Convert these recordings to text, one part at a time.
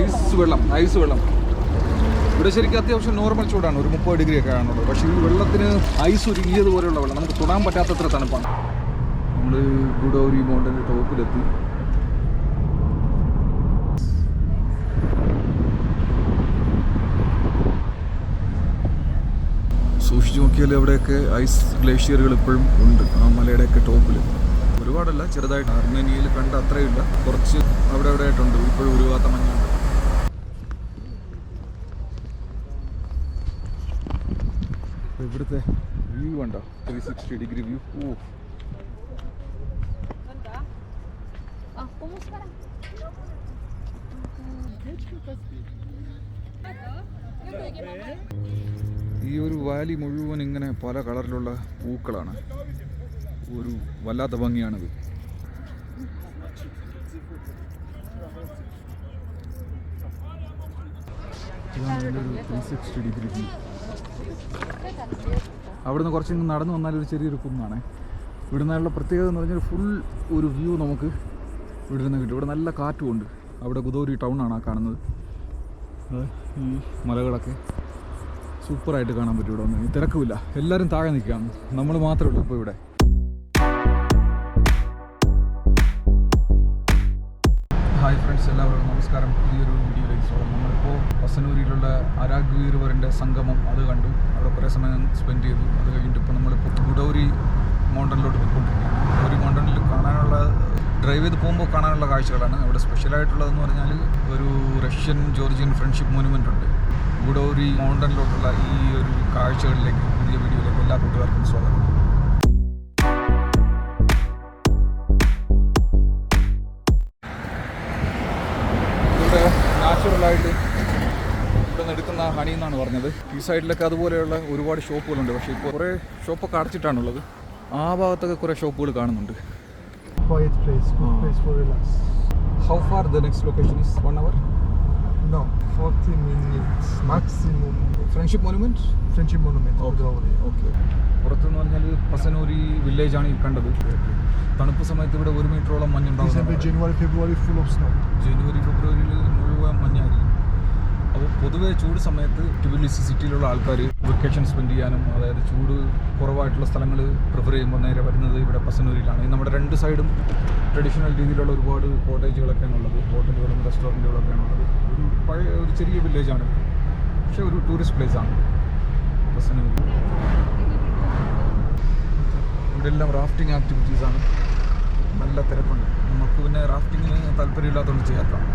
Ice വെള്ളം ice വെള്ളം. ഇവിടെ ശരിക്കും അത്യാവശ്യം നോർമൽ ചൂടാണ് ഒരു മുപ്പത് ഡിഗ്രി ഒക്കെ ആണുള്ളത്. പക്ഷേ ഈ വെള്ളത്തിന് ഐസ് ഉരുകിയതുപോലെയുള്ള വെള്ളം നമുക്ക് തൊടാൻ പറ്റാത്തത്ര തണുപ്പാണ്. നമ്മൾ ഗുഡോരി മൗണ്ടന്റെ ടോപ്പിലെത്തി സൂക്ഷിച്ചു നോക്കിയാൽ അവിടെയൊക്കെ ഐസ് ഗ്ലേഷ്യറുകൾ ഇപ്പോഴും ഉണ്ട്. ആ മലയുടെയൊക്കെ ടോപ്പിൽ ഒരുപാടല്ല ചെറുതായിട്ട്. അർമേനിയയിൽ കണ്ട അത്രയില്ല കുറച്ച് അവിടെ അവിടെ ആയിട്ടുണ്ട്. ഇപ്പോഴും ഉരുവാത്ത മഞ്ഞുണ്ട് ഇവിടുത്തെ വ്യൂ കണ്ടോ? Three sixty degree view oh. ഈ ഒരു വാലി മുഴുവൻ ഇങ്ങനെ പല കളറിലുള്ള പൂക്കളാണ്. ഒരു വല്ലാത്ത ഭംഗിയാണിത്. ഡിഗ്രി വ്യൂ അവിടുന്ന് കുറച്ച് നടന്നു വന്നാൽ ഒരു ചെറിയൊരു കുന്നാണ്. ഇവിടെ പ്രത്യേകത എന്ന് പറഞ്ഞാൽ ഫുൾ ഒരു വ്യൂ നമുക്ക് ഇവിടെ നിന്ന് കിട്ടും. ഇവിടെ നല്ല കാറ്റുമുണ്ട് അവിടെ ഗുദോരി ടൗൺ ആണ് ആ കാണുന്നത്. ഈ മലകളൊക്കെ സൂപ്പറായിട്ട് കാണാൻ പറ്റും ഇവിടെ വന്ന് തിരക്കുമില്ല. എല്ലാവരും താഴെ നിൽക്കുകയാണ്. നമ്മൾ മാത്രമേ ഉള്ളൂ ഇപ്പോൾ ഇവിടെ. ഹായ് ഫ്രണ്ട്സ് എല്ലാവർക്കും നമസ്കാരം. പുതിയൊരു വീഡിയോയിലേക്ക് സ്വാഗതം. നമ്മളിപ്പോൾ വസനൂരിയിലുള്ള അരാഗ്വീർവറിന്റെ സംഗമം അത് കണ്ടു. അവിടെ കുറേ സമയം സ്പെൻഡ് ചെയ്തു. അത് കഴിഞ്ഞിട്ട് ഇപ്പോൾ നമ്മളിപ്പോൾ ഗുഡൌരി മൗണ്ടനിലോട്ട് പോയിക്കൊണ്ടിരിക്കുകയാണ്. ഗുഡൌരി മൗണ്ടനിൽ കാണാനുള്ള ഡ്രൈവ് ചെയ്ത് പോകുമ്പോൾ കാണാനുള്ള കാഴ്ചകളാണ്. അവിടെ സ്പെഷ്യലായിട്ടുള്ളതെന്ന് പറഞ്ഞാൽ ഒരു റഷ്യൻ ജോർജിയൻ ഫ്രണ്ട്ഷിപ്പ് മോനുമെന്റ് ഉണ്ട്. ഗുഡൌരി മൗണ്ടനിലോട്ടുള്ള ഈ ഒരു കാഴ്ചകളിലേക്ക് പുതിയ വീഡിയോയിലേക്ക് എല്ലാ കൂട്ടുകാർക്കും സ്വാഗതം. പറഞ്ഞത്. ഈ സൈഡിലൊക്കെ അതുപോലെയുള്ള ഒരുപാട് ഷോപ്പുകളുണ്ട്. പക്ഷേ ഇപ്പോൾ കുറേ ഷോപ്പൊക്കെ അടച്ചിട്ടാണുള്ളത്. ആ ഭാഗത്തൊക്കെ കുറേ ഷോപ്പുകൾ കാണുന്നുണ്ട്. How far the next location is one hour No, 40 minutes maximum. Friendship. Okay പറഞ്ഞാൽ പസനൂരി ആണ് ഈ കണ്ടത്. തണുപ്പ് സമയത്ത് ഇവിടെ ഒരു മീറ്ററോളം മഞ്ഞുണ്ടാവും January February full of snow ജനുവരി ഫെബ്രുവരിയിൽ മുഴുവൻ മഞ്ഞായിരിക്കും. അപ്പോൾ പൊതുവെ ചൂട് സമയത്ത് ടിബിലിസി സിറ്റിയിലുള്ള ആൾക്കാർ വെക്കേഷൻ സ്പെൻഡ് ചെയ്യാനും അതായത് ചൂട് കുറവായിട്ടുള്ള സ്ഥലങ്ങൾ പ്രിഫർ ചെയ്യുമ്പോൾ നേരെ വരുന്നത് ഇവിടെ പസനൂരിലാണ്. നമ്മുടെ രണ്ട് സൈഡും ട്രഡീഷണൽ രീതിയിലുള്ള ഒരുപാട് കോട്ടേജുകളൊക്കെയാണ് ഉള്ളത് ഹോട്ടലുകളും റെസ്റ്റോറന്റുകളൊക്കെയാണ് ഉള്ളത്. ഒരു പഴയ ഒരു ചെറിയ വില്ലേജാണ് പക്ഷേ ഒരു ടൂറിസ്റ്റ് പ്ലേസാണ് പസനൂർ ഇവിടെ എല്ലാം റാഫ്റ്റിംഗ് ആക്ടിവിറ്റീസാണ് നല്ല തിരക്കുണ്ട്. നമുക്ക് പിന്നെ റാഫ്റ്റിങ്ങിന് താല്പര്യമില്ലാത്തതുകൊണ്ട് ചെയ്യാത്തതാണ്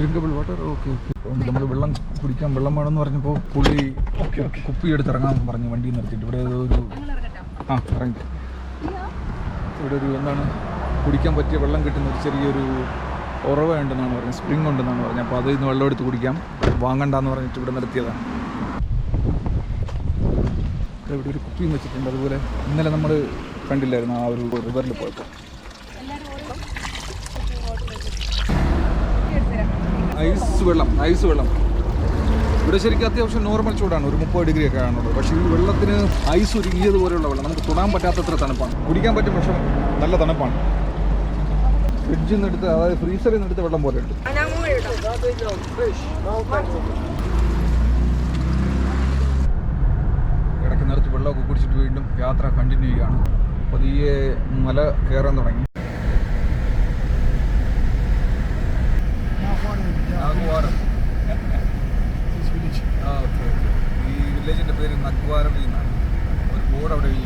ഡ്രിങ്കബിൾ വാട്ടർ ഓക്കെ ഓക്കെ നമ്മൾ വെള്ളം കുടിക്കാൻ വെള്ളം വേണമെന്ന് പറഞ്ഞപ്പോൾ പുള്ളി കുപ്പി എടുത്ത് ഇറങ്ങാൻ പറഞ്ഞു വണ്ടി നിർത്തിയിട്ട്. ഇവിടെ ഒരു ആ ഇറങ്ങി. ഇവിടെ ഒരു എന്താണ് കുടിക്കാൻ പറ്റിയ വെള്ളം കിട്ടുന്ന ഒരു ചെറിയൊരു ഉറവ ഉണ്ടെന്നാണ് പറഞ്ഞത്. സ്പ്രിംഗ് ഉണ്ടെന്നാണ് പറഞ്ഞത്. അപ്പോൾ അതിൽ നിന്ന് വെള്ളം എടുത്ത് കുടിക്കാം. വാങ്ങണ്ടെന്ന് പറഞ്ഞിട്ട് ഇവിടെ നിർത്തിയതാണ്. ഇവിടെ ഒരു കുപ്പിയും വെച്ചിട്ടുണ്ട്. അതുപോലെ ഇന്നലെ നമ്മൾ കണ്ടില്ലായിരുന്നു ആ ഒരു റിവറിൽ പോയപ്പോൾ ഐസ് വെള്ളം ഐസ് വെള്ളം. ഇവിടെ ശരിക്കും അത്യാവശ്യം നോർമൽ ചൂടാണ് ഒരു മുപ്പത് ഡിഗ്രി ഒക്കെ ആണുള്ളത്. പക്ഷേ ഈ വെള്ളത്തിന് ഐസ് ഉരുകിയതുപോലെയുള്ള വെള്ളം നമുക്ക് തൊടാൻ പറ്റാത്തത്ര തണുപ്പാണ്. കുടിക്കാൻ പറ്റും പക്ഷെ നല്ല തണുപ്പാണ്. ഫ്രിഡ്ജിൽ നിന്ന് എടുത്ത് അതായത് ഫ്രീസറിൽ നിന്ന് എടുത്ത വെള്ളം പോലെയുണ്ട് ഇടയ്ക്ക് നിർത്തി വെള്ളമൊക്കെ കുടിച്ചിട്ട് വീണ്ടും യാത്ര കണ്ടിന്യൂ ചെയ്യുകയാണ്. പതിയെ മല കയറാൻ തുടങ്ങി നാഗുവാരം This village. ആ ഓക്കെ ഓക്കെ ഈ വില്ലേജിന്റെ പേര് നിന്നാണ്. ഒരു ബോർഡ് അവിടെ ഈ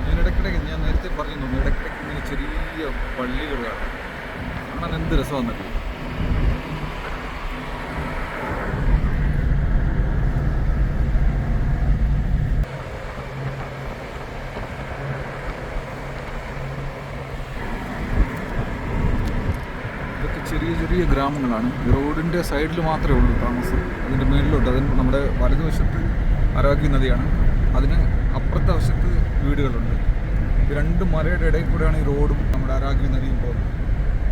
ഇതിനിടയ്ക്കിടയ്ക്ക് ഞാൻ നേരത്തെ പറഞ്ഞു തോന്നുന്നു ഇടയ്ക്കിടയ്ക്ക് ഇങ്ങനെ ചെറിയ പള്ളികളാണ് കാണാൻ എന്ത് രസം വന്നിട്ടില്ല ചെറിയ ചെറിയ ഗ്രാമങ്ങളാണ്. റോഡിന്റെ സൈഡിൽ മാത്രമേ ഉള്ളൂ താമസം. അതിന്റെ മേളിലോട്ട് അതിന് നമ്മുടെ വലതുവശത്ത് അരാഗ്യ നദിയാണ്. അതിന് അപ്പുറത്തെ വശത്ത് വീടുകളുണ്ട്. രണ്ട് മലയുടെ ഇടയിൽ കൂടെയാണ് ഈ റോഡും നമ്മുടെ അരാഗ്യ നദിയും പോകുന്നത്.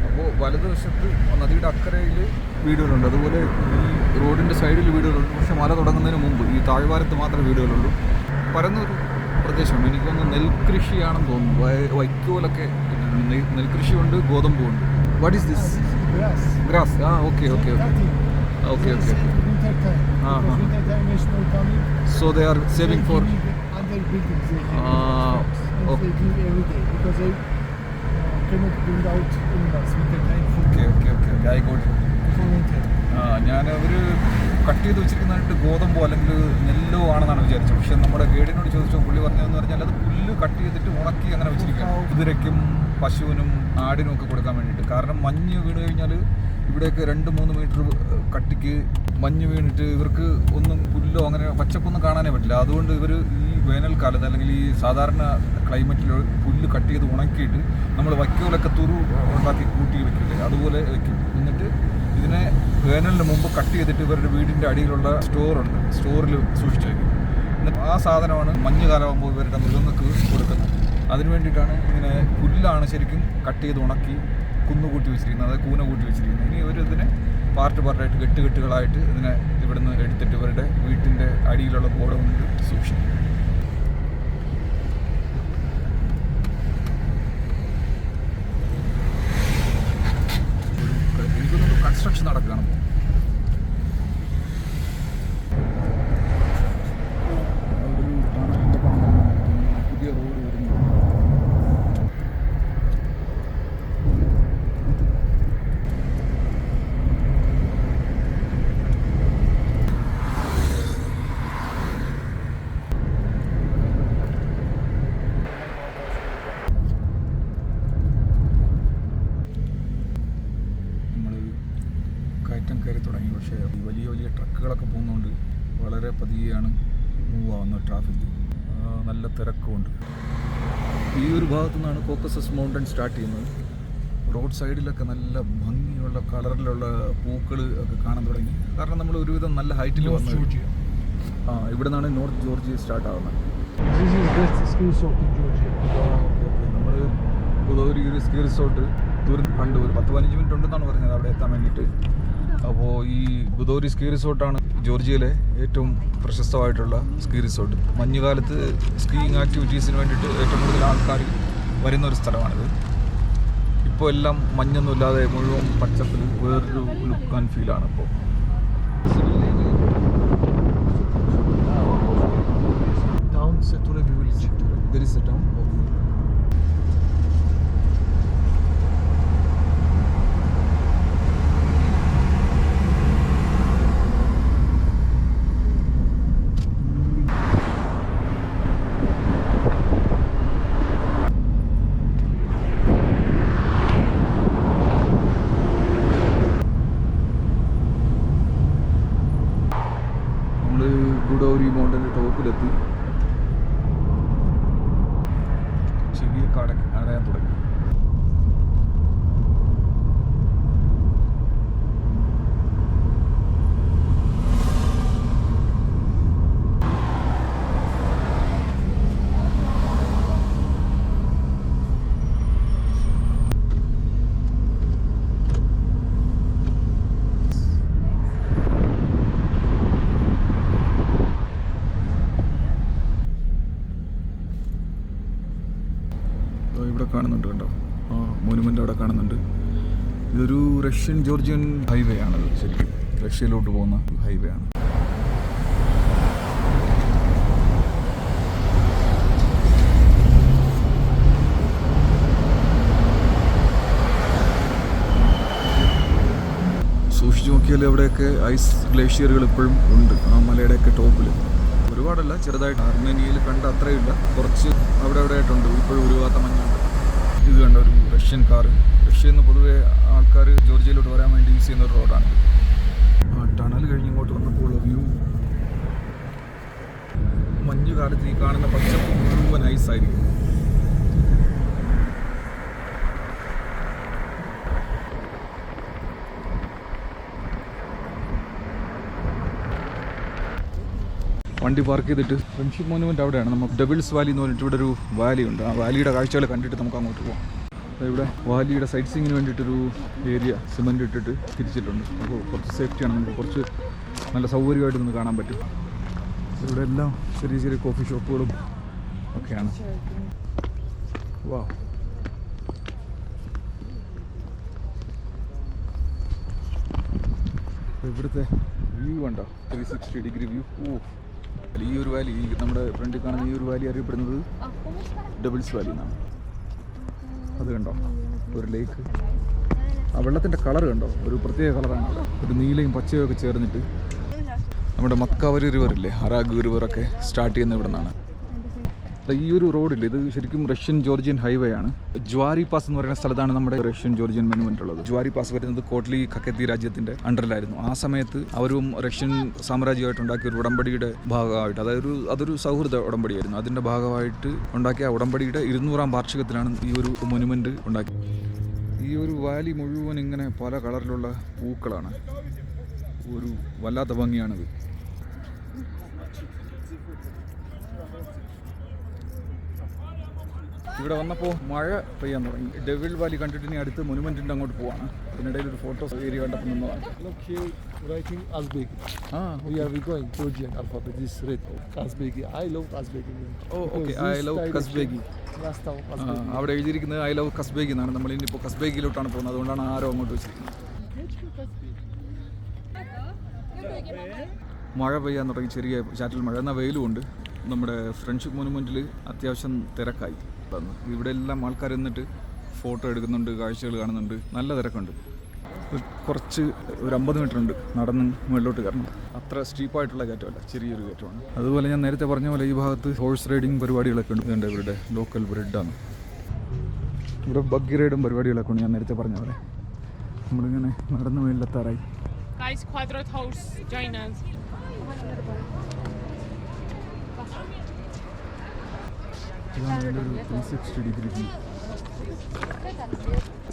അപ്പോൾ വലതുവശത്ത് നദിയുടെ അക്കരയിൽ വീടുകളുണ്ട്. അതുപോലെ ഈ റോഡിന്റെ സൈഡിൽ വീടുകളുണ്ട്. പക്ഷെ മല തുടങ്ങുന്നതിന് മുമ്പ് ഈ താഴ്വാരത്ത് മാത്രമേ വീടുകളുള്ളൂ. പരന്നൊരു പ്രദേശമാണ്. എനിക്ക് തോന്നുന്നു നെൽകൃഷിയാണെന്ന് തോന്നുന്നു. വൈക്കോലൊക്കെ നെൽകൃഷിയുണ്ട് ഗോതമ്പുണ്ട്. What is this. ഗ്രാസ് ആ okay okay okay okay okay okay time. Ah. winter time is snow coming. So they are saving they give other buildings they give Ah, and okay. they give every day because they uh, cannot bring out animals winter time for, okay okay okay okay ആയിക്കോട്ടെ for ആ, ഞാൻ അവർ cut ചെയ്ത് വെച്ചിരിക്കുന്നതായിട്ട് ഗോതമ്പോ അല്ലെങ്കിൽ നെല്ലോ ആണെന്നാണ് വിചാരിച്ചത് പക്ഷെ നമ്മുടെ ഗൈഡിനോട് ചോദിച്ചു പുള്ളി പറഞ്ഞതെന്ന് പറഞ്ഞാൽ അത് പുല്ല് കട്ട് ചെയ്തിട്ട് ഉണക്കി അങ്ങനെ വെച്ചിരിക്കുക കുതിരയ്ക്കും പശുവിനും ആടിനും ഒക്കെ കൊടുക്കാൻ വേണ്ടിയിട്ട് കാരണം മഞ്ഞ് വീണ് കഴിഞ്ഞാൽ ഇവിടെയൊക്കെ രണ്ട് മൂന്ന് മീറ്റർ കട്ടിക്ക് മഞ്ഞ് വീണിട്ട് ഇവർക്ക് ഒന്നും പുല്ലോ അങ്ങനെ പച്ചപ്പൊന്നും കാണാനേ പറ്റില്ല. അതുകൊണ്ട് ഇവർ ഈ വേനൽക്കാലത്ത് അല്ലെങ്കിൽ ഈ സാധാരണ ക്ലൈമറ്റിൽ പുല്ല് കട്ട് ചെയ്ത് ഉണക്കിയിട്ട് നമ്മൾ വൈക്കോലൊക്കെ തുറു ഉണ്ടാക്കി കൂട്ടി വെക്കില്ലേ? അതുപോലെ വെക്കും. എന്നിട്ട് ഇതിനെ വേനലിന് മുമ്പ് കട്ട് ചെയ്തിട്ട് ഇവരുടെ വീടിന്റെ അടിയിലുള്ള സ്റ്റോറുണ്ട് സ്റ്റോറിൽ സൂക്ഷിച്ചു വയ്ക്കും എന്നിട്ട് ആ സാധനമാണ് മഞ്ഞ് കാലമാകുമ്പോൾ ഇവരുടെ മൃഗങ്ങൾക്ക് കൊടുക്കുന്നത്. അതിനു വേണ്ടിയിട്ടാണ് ഇങ്ങനെ പുല്ലാണ് ശരിക്കും കട്ട് ചെയ്ത് ഉണക്കി കുന്നുകൂട്ടി വെച്ചിരിക്കുന്നത് അതായത് കൂന കൂട്ടി വെച്ചിരിക്കുന്നത് ഇനി ഇവർ ഇതിനെ പാർട്ട് പാർട്ടായിട്ട് കെട്ടുകെട്ടുകളായിട്ട് ഇതിനെ ഇവിടുന്ന് എടുത്തിട്ട് ഇവരുടെ വീട്ടിന്റെ അടിയിലുള്ള ഗോഡൗണിൽ സൂക്ഷിക്കും ഒരു- എനിക്കൊന്നും കൺസ്ട്രക്ഷൻ നടക്കുകയാണ് ഇപ്പോൾ അവിടെ ഒരു ടണലിന്റെ പണി നടക്കുന്നു. പുതിയ റോഡ് വരുന്നു നമ്മൾ കയറ്റം കയറി തുടങ്ങി. പക്ഷേ ഈ വലിയ വലിയ ട്രക്കുകളൊക്കെ പോകുന്നതുകൊണ്ട് വളരെ പതിയെയാണ് മൂവ് ആവുന്നത് ട്രാഫിക് നല്ല തിരക്കുമുണ്ട്. ഈ ഒരു ഭാഗത്തു നിന്നാണ് കോക്കസസ് മൗണ്ടൻ സ്റ്റാർട്ട് ചെയ്യുന്നത്. റോഡ് സൈഡിലൊക്കെ നല്ല ഭംഗിയുള്ള കളറിലുള്ള പൂക്കൾ ഒക്കെ കാണാൻ തുടങ്ങി. കാരണം നമ്മൾ ഒരുവിധം നല്ല ഹൈറ്റിൽ വന്നു. ആ ഇവിടെ നിന്നാണ് നോർത്ത് ജോർജിയ സ്റ്റാർട്ട് ആവുന്നത്. This is best ski resort in Georgia. നമ്മൾ ഗോദാവരി ഒരു സ്കീ റിസോർട്ട് ദൂരം കണ്ടു ഒരു പത്ത് പതിനഞ്ച് മിനിറ്റ് ഉണ്ടെന്നാണ് പറഞ്ഞത്. അവിടെ എത്താൻ വേണ്ടിയിട്ട്. അപ്പോൾ ഈ ഗുദോരി സ്കീ റിസോർട്ടാണ് ജോർജിയയിലെ ഏറ്റവും പ്രശസ്തമായിട്ടുള്ള സ്കീ റിസോർട്ട് മഞ്ഞുകാലത്ത് സ്കീയിങ് ആക്ടിവിറ്റീസിന് വേണ്ടിയിട്ട് ഏറ്റവും കൂടുതൽ ആൾക്കാർ വരുന്ന ഒരു സ്ഥലമാണിത് ഇപ്പോൾ എല്ലാം മഞ്ഞൊന്നും ഇല്ലാതെ മുഴുവൻ പച്ചപ്പിൽ വേറൊരു ലുക്ക് ആൻഡ് ഫീലാണ് ഇപ്പോൾ. There is a town. നമ്മൾ ഗുഡൌരി മൗണ്ടന്റെ ടോപ്പിലെത്തി ചെവിയൊക്കെ അട അടയാൻ തുടങ്ങി ദാ ഇവിടെ കാണുന്നുണ്ട് കണ്ടോ ആ മോനുമെന്റ് അവിടെ കാണുന്നുണ്ട് ഇതൊരു റഷ്യൻ ജോർജിയൻ ഹൈവേ ആണത് ശരിക്കും റഷ്യയിലോട്ട് പോകുന്ന ഹൈവേ ആണ് സൂക്ഷിച്ചു നോക്കിയാൽ അവിടെയൊക്കെ ഐസ് ഗ്ലേഷ്യറുകൾ ഇപ്പോഴും ഉണ്ട്. ആ മലയുടെയൊക്കെ ടോപ്പിൽ ഒരുപാടല്ല ചെറുതായിട്ട്. അർമേനിയയിൽ കണ്ട അത്രയില്ല കുറച്ച് അവിടെ അവിടെ ആയിട്ടുണ്ട്. ഇപ്പോഴും ഉരുവാത്ത മഞ്ഞുണ്ട്. ഇത് കണ്ട ഒരു റഷ്യൻ കാർ റഷ്യയിൽ നിന്ന് പൊതുവെ ആൾക്കാർ ജോർജിയയിലോട്ട് വരാൻ വേണ്ടി യൂസ് ചെയ്യുന്ന ഒരു റോഡാണ് ആ ടണൽ കഴിഞ്ഞ് ഇങ്ങോട്ട് വന്നപ്പോൾ വ്യൂ മഞ്ഞു കാലത്ത് ഈ കാണുന്ന പച്ചപ്പ് മുഴുവൻ ഐസായിരിക്കും വണ്ടി പാർക്ക് ചെയ്തിട്ട് ഫ്രണ്ട്ഷിപ്പ് മോനുമെന്റ് അവിടെയാണ്. നമ്മൾ ഡബിൾസ് വാലി എന്ന് പറഞ്ഞിട്ട് ഇവിടെ ഒരു വാലി ഉണ്ട്. ആ വാലിയുടെ കാഴ്ചകൾ കണ്ടിട്ട് നമുക്ക് അങ്ങോട്ട് പോകാം ഇവിടെ വാലിയുടെ സൈറ്റ് സീങ്ങിന് വേണ്ടിയിട്ടൊരു ഏരിയ സിമന്റ് ഇട്ടിട്ട് തിരിച്ചിട്ടുണ്ട്. അപ്പോൾ കുറച്ച് സേഫ്റ്റിയാണ് നമുക്ക് കുറച്ച് നല്ല സൗകര്യമായിട്ട് നിന്ന് കാണാൻ പറ്റും. ഇവിടെ എല്ലാം ചെറിയ ചെറിയ കോഫി ഷോപ്പുകളും ഒക്കെയാണ്. വാ ഇവിടുത്തെ വ്യൂ കണ്ടോ? ത്രീ സിക്സ്റ്റി ഡിഗ്രി വ്യൂ ഓ. ഈ ഒരു വാലി ഈ നമ്മുടെ ഫ്രണ്ടിൽ കാണുന്ന ഈ ഒരു വാലി അറിയപ്പെടുന്നത്. ഡബിൾസ് വാലി എന്നാണ്. അത് കണ്ടോ? ഒരു ലേക്ക് ആ വെള്ളത്തിന്റെ കളർ കണ്ടോ? ഒരു പ്രത്യേക കളറാണ് ഒരു നീലയും പച്ചയും ഒക്കെ ചേർന്നിട്ട് നമ്മുടെ മക്കാവരി റിവർ ഇല്ലേ? അറാഗ് റിവറൊക്കെ സ്റ്റാർട്ട് ചെയ്യുന്ന ഇവിടെ നിന്നാണ് ഈ ഒരു റോഡില്ലേ ഇത് ശരിക്കും റഷ്യൻ ജോർജിയൻ ഹൈവേ ആണ്. ജ്വാരി പാസ് എന്ന് പറയുന്ന സ്ഥലത്താണ് നമ്മുടെ റഷ്യൻ ജോർജിയൻ മെനുമെന്റ് ഉള്ളത്. ജ്വാരി പാസ് വരുന്നത് കോട്ട്ലി ഖക്കത്തി രാജ്യത്തിന്റെ അണ്ടറിലായിരുന്നു ആ സമയത്ത് അവരും റഷ്യൻ സാമ്രാജ്യമായിട്ട് ഉണ്ടാക്കിയ ഒരു ഉടമ്പടിയുടെ ഭാഗമായിട്ട് അതായത് ഒരു അതൊരു സൗഹൃദ ഉടമ്പടിയായിരുന്നു. അതിന്റെ ഭാഗമായിട്ട് ഉണ്ടാക്കിയ ഉടമ്പടിയുടെ ഇരുന്നൂറാം വാർഷികത്തിലാണ് ഈ ഒരു മൊനുമെന്റ് ഉണ്ടാക്കി ഈ ഒരു വാലി മുഴുവൻ ഇങ്ങനെ പല കളറിലുള്ള പൂക്കളാണ്. ഒരു വല്ലാത്ത ഭംഗിയാണിത്. ഇവിടെ വന്നപ്പോൾ മഴ പെയ്യാൻ തുടങ്ങി ഡെവിൾ വാലി കണ്ടിട്ട് ഇനി അടുത്ത് മൊനുമെന്റിന്റെ അങ്ങോട്ട് പോവാണ് അതിനിടയിൽ ഒരു ഫോട്ടോ ഏരിയ കണ്ടപ്പോൾ നിന്നതാണ് writing. ആ We are going Georgian alphabet. This is red. Uzbeki. I love. Oh, okay. I love Kazbeki. അവിടെ എഴുതിയിരിക്കുന്നത് ഐ ലവ് കസ്ബേഗി എന്നാണ് നമ്മൾ ഇനിയിപ്പോൾ കസ്ബേഗിയിലോട്ടാണ് പോകുന്നത് അതുകൊണ്ടാണ് ആരോ അങ്ങോട്ട് വെച്ചിരിക്കുന്നത് മഴ പെയ്യാൻ തുടങ്ങി ചെറിയ ചാറ്റൽ മഴ എന്നാൽ വെയിലും ഉണ്ട് നമ്മുടെ ഫ്രണ്ട്ഷിപ്പ് മൊനുമെന്റിൽ അത്യാവശ്യം തിരക്കായി. ഇവിടെ എല്ലാം ആൾക്കാർ നിന്നിട്ട് ഫോട്ടോ എടുക്കുന്നുണ്ട് കാഴ്ചകൾ കാണുന്നുണ്ട്. നല്ല തിരക്കുണ്ട്. കുറച്ച് ഒരു അമ്പത് മീറ്റർ ഉണ്ട് നടന്ന് മുകളിലോട്ട് കയറണം. അത്ര സ്റ്റീപ്പായിട്ടുള്ള കയറ്റമല്ല ചെറിയൊരു കയറ്റമാണ്. അതുപോലെ ഞാൻ നേരത്തെ പറഞ്ഞ പോലെ ഈ ഭാഗത്ത് ഹോഴ്സ് റൈഡിങ് പരിപാടികളൊക്കെ ഉണ്ട്. ഇതുണ്ട് ഇവരുടെ ലോക്കൽ ബ്രെഡാണ് ഇവിടെ ബഗ്ഗി റൈഡും പരിപാടികളൊക്കെ ഉണ്ട് ഞാൻ നേരത്തെ പറഞ്ഞ പോലെ. നമ്മളിങ്ങനെ നടന്ന് മുകളിലെത്താറായി.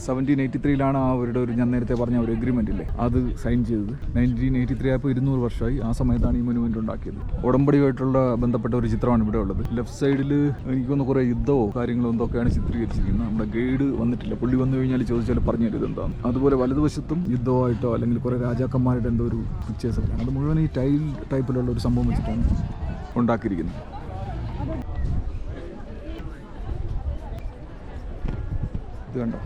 സെവന്റീൻ എയ്റ്റി ത്രീയിലാണ് അവരുടെ ഒരു ഞാൻ നേരത്തെ പറഞ്ഞ ഒരു എഗ്രിമെന്റ് ഇല്ലേ? അത് സൈൻ ചെയ്തത്. നയന്റീൻ എയ്റ്റി ത്രീ ആയപ്പോൾ ഇരുന്നൂറ് വർഷമായി ആ സമയത്താണ് ഈ മൊനുമെന്റ് ഉണ്ടാക്കിയത്. ഉടമ്പടിയായിട്ടുള്ള ബന്ധപ്പെട്ട ഒരു ചിത്രമാണ് ഇവിടെ ഉള്ളത്. ലെഫ്റ്റ് സൈഡിൽ എനിക്കൊന്ന് കുറേ യുദ്ധമോ കാര്യങ്ങളോ എന്തൊക്കെയാണ് ചിത്രീകരിച്ചിരിക്കുന്നത്? നമ്മുടെ ഗൈഡ് വന്നിട്ടില്ല. പുള്ളി വന്നു കഴിഞ്ഞാൽ ചോദിച്ചാൽ പറഞ്ഞു ഇതെന്താണ് അതുപോലെ വലതുവശത്തും യുദ്ധമായിട്ടോ അല്ലെങ്കിൽ കുറേ രാജാക്കന്മാരുടെ എന്തോ ഒരു പിക്ചേഴ്സ് ഒക്കെയാണ്. അത് മുഴുവൻ ഈ ടൈൽ ടൈപ്പിലുള്ള ഒരു സംഭവം വെച്ചിട്ടാണ് ഉണ്ടാക്കിയിരിക്കുന്നത്. ഇത് കണ്ടോ?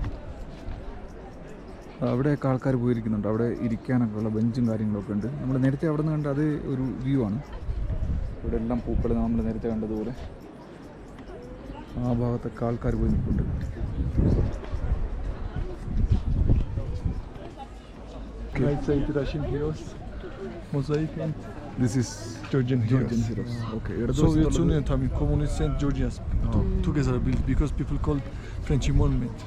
അവിടെയൊക്കെ ആൾക്കാർ പോയിരിക്കുന്നുണ്ട്. അവിടെ ഇരിക്കാനൊക്കെ ഉള്ള ബെഞ്ചും കാര്യങ്ങളൊക്കെ ഉണ്ട്. നമ്മൾ നേരത്തെ അവിടെ നിന്ന് കണ്ട അത് ഒരു വ്യൂ ആണ്. ഇവിടെ എല്ലാം പൂക്കൾ നമ്മൾ നേരത്തെ കണ്ടതുപോലെ ആ ഭാഗത്തൊക്കെ ആൾക്കാർ പോയി നിൽക്കുന്നുണ്ട് Russian heroes. Mosaic and this is Georgian Georgian heroes. Heroes okay Soviet Union time, communists and Georgians to- together built because people called friendship monument.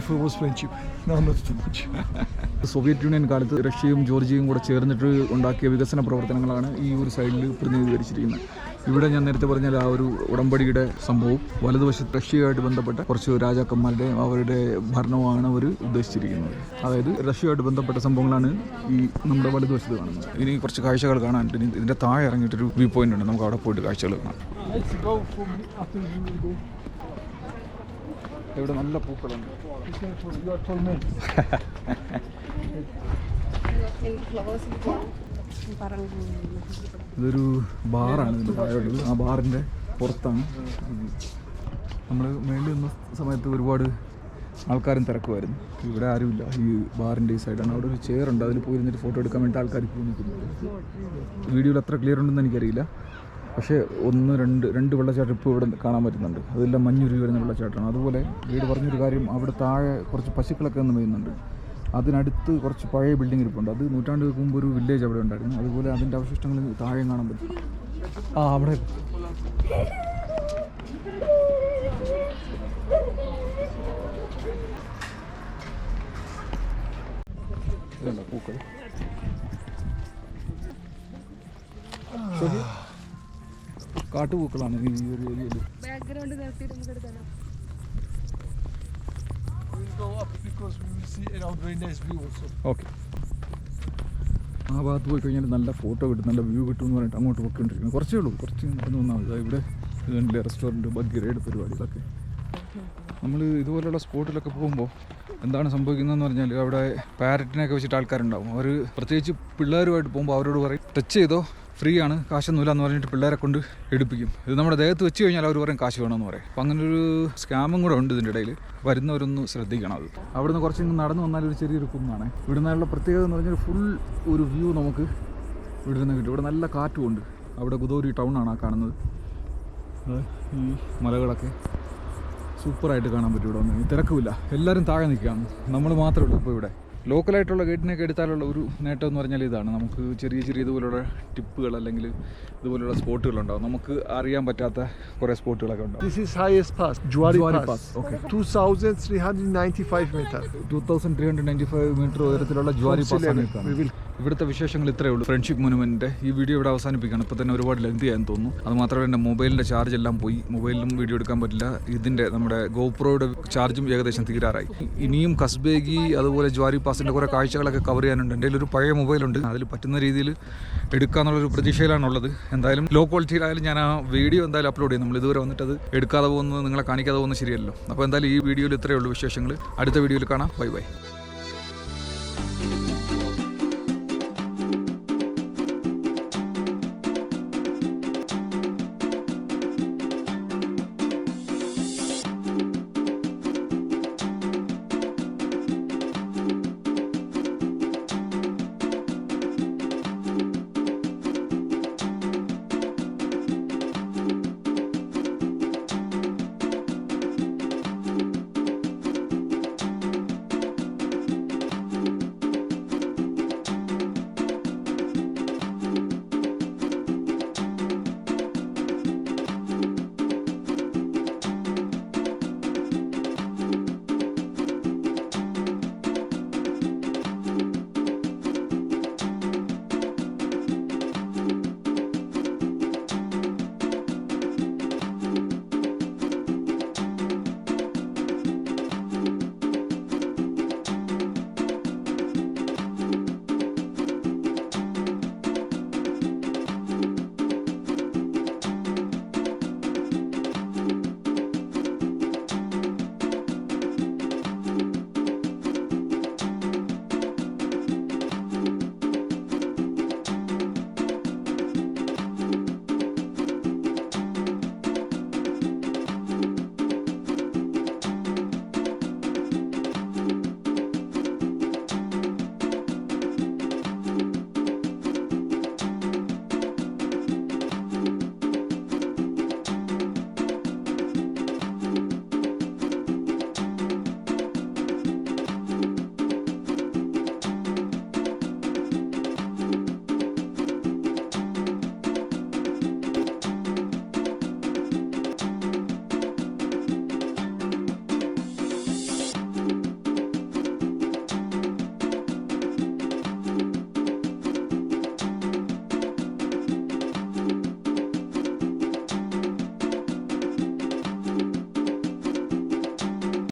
If was friendship now not too much. Soviet Union കാലത്ത് റഷ്യയും ജോർജിയയും കൂടെ ചേർന്നിട്ട് ഉണ്ടാക്കിയ വികസന പ്രവർത്തനങ്ങളാണ് ഈ ഒരു സൈഡിൽ പ്രതിനിധീകരിച്ചിരിക്കുന്നത്. ഇവിടെ ഞാൻ നേരത്തെ പറഞ്ഞാൽ ആ ഒരു ഉടമ്പടിയുടെ സംഭവം വലതുവശത്ത് റഷ്യയുമായിട്ട് ബന്ധപ്പെട്ട കുറച്ച് രാജാക്കന്മാരുടെ അവരുടെ ഭരണമാണ് അവർ ഉദ്ദേശിച്ചിരിക്കുന്നത്. അതായത് റഷ്യയുമായിട്ട് ബന്ധപ്പെട്ട സംഭവങ്ങളാണ് ഈ നമ്മുടെ വലതുവശത്ത് കാണുന്നത്. ഇനി കുറച്ച് കാഴ്ചകൾ കാണാൻ ഇനി ഇതിന്റെ താഴെ ഇറങ്ങിയിട്ടൊരു വ്യൂ പോയിന്റ് ഉണ്ട്. നമുക്ക് അവിടെ പോയിട്ട് കാഴ്ചകൾ കാണാം. ഇവിടെ നല്ല പൂക്കളുണ്ട്. ഇതൊരു ബാറാണ് ഇതിന്റെ താഴെയുള്ളത്. ആ ബാറിന്റെ പുറത്താണ്. നമ്മൾ മേളിൽ നിന്ന സമയത്ത് ഒരുപാട് ആൾക്കാരും തിരക്കുമായിരുന്നു. ഇവിടെ ആരുമില്ല. ഈ ബാറിന്റെ ഈ സൈഡാണ്. അവിടെ ഒരു ചെയർ ഉണ്ട്. അതിൽ പോയിരുന്നിട്ട് ഫോട്ടോ എടുക്കാൻ വേണ്ടി ആൾക്കാർ പോയി നിൽക്കുന്നുണ്ട് വീഡിയോയിൽ അത്ര ക്ലിയർ ഉണ്ടെന്ന് എനിക്കറിയില്ല. പക്ഷേ ഒന്ന് രണ്ട് രണ്ട് വെള്ളച്ചാട്ടം ഇപ്പോൾ ഇവിടെ കാണാൻ പറ്റുന്നുണ്ട്. അതെല്ലാം മഞ്ഞുരുകി വരുന്ന വെള്ളച്ചാട്ടമാണ്. അതുപോലെ വീട് പറഞ്ഞൊരു കാര്യം അവിടെ താഴെ കുറച്ച് പശുക്കളൊക്കെ ഒന്ന് പെയ്യുന്നുണ്ട്. അതിനടുത്ത് കുറച്ച് പഴയ ബിൽഡിംഗ് ഇരിപ്പുണ്ട്. അത് നൂറ്റാണ്ടുകൾക്ക് മുമ്പ് ഒരു വില്ലേജ് അവിടെ ഉണ്ടായിരുന്നു. അതുപോലെ അതിന്റെ അവശിഷ്ടങ്ങൾ താഴെ കാണാൻ പറ്റും. ആ അവിടെ. പൂക്കൾ? കാട്ടുപൂക്കളാണ് ഈ ഒരു ഏരിയയിൽ ബാക്ക്ഗ്രൗണ്ട് നമുക്ക്. ഓക്കെ ആ ഭാഗത്ത് പോയി കഴിഞ്ഞാൽ നല്ല ഫോട്ടോ കിട്ടും നല്ല വ്യൂ കിട്ടും എന്ന് പറഞ്ഞിട്ട് അങ്ങോട്ട് പോയിക്കൊണ്ടിരിക്കുന്നു. കുറച്ചേ ഉള്ളൂ കുറച്ച് നടന്നു വന്നാൽ മതി. ഇവിടെ ഇതുണ്ടല്ലേ റെസ്റ്റോറന്റ് ബഗ്ഗി റൈഡ് പരിപാടികളൊക്കെ. നമ്മൾ ഇതുപോലുള്ള സ്പോട്ടിലൊക്കെ പോകുമ്പോൾ എന്താണ് സംഭവിക്കുന്നതെന്ന് പറഞ്ഞാൽ അവിടെ പാരറ്റിനെയൊക്കെ വെച്ചിട്ട് ആൾക്കാരുണ്ടാവും. അവർ പ്രത്യേകിച്ച് പിള്ളേരുമായിട്ട് പോകുമ്പോൾ അവരോട് പറയും ടച്ച് ചെയ്തോ? ഫ്രീ ആണ് കാശൊന്നുമില്ല എന്ന് പറഞ്ഞിട്ട് പിള്ളേരെ കൊണ്ട് എടുപ്പിക്കും. ഇത് നമ്മുടെ ദേഹത്ത് വെച്ച് കഴിഞ്ഞാൽ അവർ പറയും കാശ് വേണമെന്ന് പറയും. അപ്പം അങ്ങനെ ഒരു സ്കാമും കൂടെ ഉണ്ട് ഇതിന്റെ ഇടയിൽ വരുന്നവരൊന്ന് ശ്രദ്ധിക്കണം അത്. അവിടുന്ന് കുറച്ച് നടന്നു വന്നാൽ ഒരു ചെറിയൊരു കുന്നാണ്. ഇവിടെ നിന്നുള്ള പ്രത്യേകത എന്ന് പറഞ്ഞാൽ ഫുൾ ഒരു വ്യൂ നമുക്ക് ഇവിടെ നിന്ന് കിട്ടും. ഇവിടെ നല്ല കാറ്റുമുണ്ട് അവിടെ ഗുദോരി ടൗണാണ് ആ കാണുന്നത്. ഈ മലകളൊക്കെ സൂപ്പറായിട്ട് കാണാൻ പറ്റും ഇവിടെ വന്ന്. തിരക്കുമില്ല. എല്ലാവരും താഴെ നിൽക്കുകയാണ്. നമ്മൾ മാത്രമേ ഉള്ളൂ ഇപ്പോൾ ഇവിടെ. ലോക്കലായിട്ടുള്ള ഗൈഡിനെയൊക്കെ എടുത്താലുള്ള ഒരു നേട്ടം എന്ന് പറഞ്ഞാൽ ഇതാണ്. നമുക്ക് ചെറിയ ചെറിയ ഇതുപോലുള്ള ടിപ്പുകൾ അല്ലെങ്കിൽ ഇതുപോലുള്ള സ്പോട്ടുകളുണ്ടാവും. നമുക്ക് അറിയാൻ പറ്റാത്ത കുറേ സ്പോട്ടുകളൊക്കെ ഉണ്ടാവും. This is pass okay two thousand three hundred ninety 2,395 metre two thousand three hundred ninety five metre ഉയരത്തിലുള്ള ജ്വാരി പാസ് ഇവിടുത്തെ വിശേഷങ്ങൾ ഇത്രയേ ഉള്ളൂ. ഫ്രണ്ട്ഷിപ്പ് മൊനുമെന്റിന്റെ ഈ വീഡിയോ ഇവിടെ അവസാനിപ്പിക്കുകയാണ്. ഇപ്പോൾ തന്നെ ഒരുപാട് ലെങ്തി ആയെന്ന് തോന്നുന്നു. അത് മാത്രമല്ല എന്റെ മൊബൈലിന്റെ ചാർജ് എല്ലാം പോയി. മൊബൈലിലും വീഡിയോ എടുക്കാൻ പറ്റില്ല. ഇതിന്റെ നമ്മുടെ ഗോപ്രോയുടെ ചാർജും ഏകദേശം തീരാറായി. ഇനിയും കസ്ബേഗി അതുപോലെ ജ്വാരി പാസിന്റെ കുറേ കാഴ്ചകളൊക്കെ കവർ ചെയ്യാനുണ്ട്. എന്റെ ഒരു പഴയ മൊബൈലുണ്ട് അതിൽ പറ്റുന്ന രീതിയിൽ എടുക്കാന്നുള്ളൊരു പ്രതീക്ഷയിലാണുള്ളത്. എന്തായാലും ലോ ക്വാളിറ്റിയിലായാലും ഞാൻ ആ വീഡിയോ എന്തായാലും അപ്ലോഡ് ചെയ്യും. നമ്മൾ ഇതുവരെ വന്നിട്ട് അത് എടുക്കാതെ പോകുന്നത് നിങ്ങളെ കാണിക്കാതെ പോകുന്നത് ശരിയല്ലോ അപ്പോൾ എന്തായാലും ഈ വീഡിയോയിൽ ഇത്രയേ ഉള്ളൂ വിശേഷങ്ങൾ. അടുത്ത വീഡിയോയിൽ കാണാം. Bye bye